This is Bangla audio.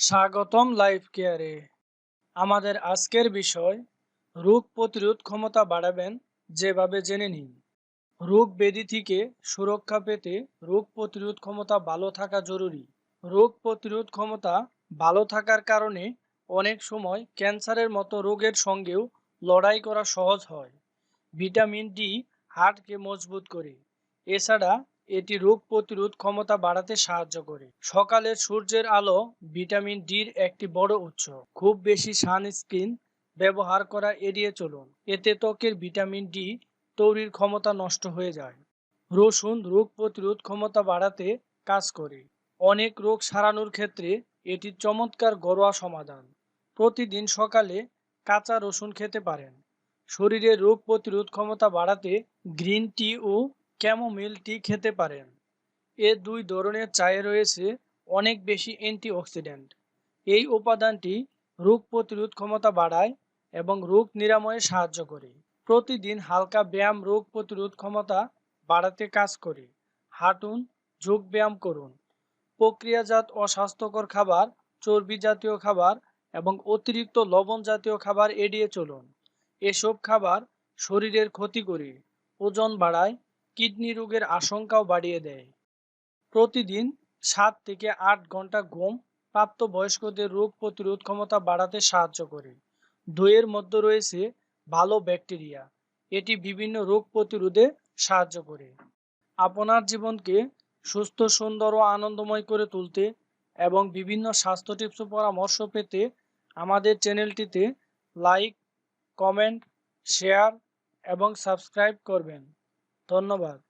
স্বাগতম লাইফ কেয়ারে আমাদের আজকের বিষয়, রোগ প্রতিরোধ ক্ষমতা বাড়াবেন যেভাবে জেনে নিন। রোগ ব্যাধি থেকে সুরক্ষা পেতে রোগ প্রতিরোধ ক্ষমতা ভালো থাকা জরুরি। রোগ প্রতিরোধ ক্ষমতা ভালো থাকার কারণে অনেক সময় ক্যান্সারের মতো রোগের সঙ্গেও লড়াই করা সহজ হয়। ভিটামিন ডি হার্টকে মজবুত করে। এছাড়া এটি রোগ প্রতিরোধ ক্ষমতা বাড়াতে সাহায্য করে। সকালের সূর্যের আলো ভিটামিন ডির একটি বড় উৎস। খুব বেশি সানস্ক্রিন ব্যবহার করা এড়িয়ে চলুন। এতে ত্বকের ভিটামিন ডি তৈরির ক্ষমতা নষ্ট হয়ে যায়। রসুন রোগ প্রতিরোধ ক্ষমতা বাড়াতে কাজ করে। অনেক রোগ সারানোর ক্ষেত্রে এটি চমৎকার ঘরোয়া সমাধান। প্রতিদিন সকালে কাঁচা রসুন খেতে পারেন। শরীরের রোগ প্রতিরোধ ক্ষমতা বাড়াতে গ্রিন টি ও ক্যামোমিল টি খেতে পারেন? এ দুই ধরনের চায়ে রয়েছে অনেক বেশি অ্যান্টিঅক্সিডেন্ট। এই উপাদানটি রোগ প্রতিরোধ ক্ষমতা বাড়ায় এবং রোগ নিরাময়ে সাহায্য করে। প্রতিদিন হালকা ব্যায়াম রোগ প্রতিরোধ ক্ষমতা বাড়াতে কাজ করে। হাঁটুন, যোগ ব্যায়াম করুন। প্রক্রিয়াজাত অস্বাস্থ্যকর খাবার, চর্বি জাতীয় খাবার এবং অতিরিক্ত লবণ জাতীয় খাবার এড়িয়ে চলুন। এসব খাবার শরীরের ক্ষতি করে, ওজন বাড়ায় কিডনি রোগের আশঙ্কাও বাড়িয়ে দেয়। প্রতিদিন সাত থেকে আট ঘণ্টা ঘুম প্রাপ্তবয়স্কদের রোগ প্রতিরোধ ক্ষমতা বাড়াতে সাহায্য করে। দইয়ের মধ্যে রয়েছে ভালো ব্যাকটেরিয়া। এটি বিভিন্ন রোগ প্রতিরোধে সাহায্য করে। আপনার জীবনকে সুস্থ, সুন্দর ও আনন্দময় করে তুলতে এবং বিভিন্ন স্বাস্থ্য টিপস পরামর্শ পেতে আমাদের চ্যানেলটিতে লাইক, কমেন্ট, শেয়ার এবং সাবস্ক্রাইব করবেন। ধন্যবাদ।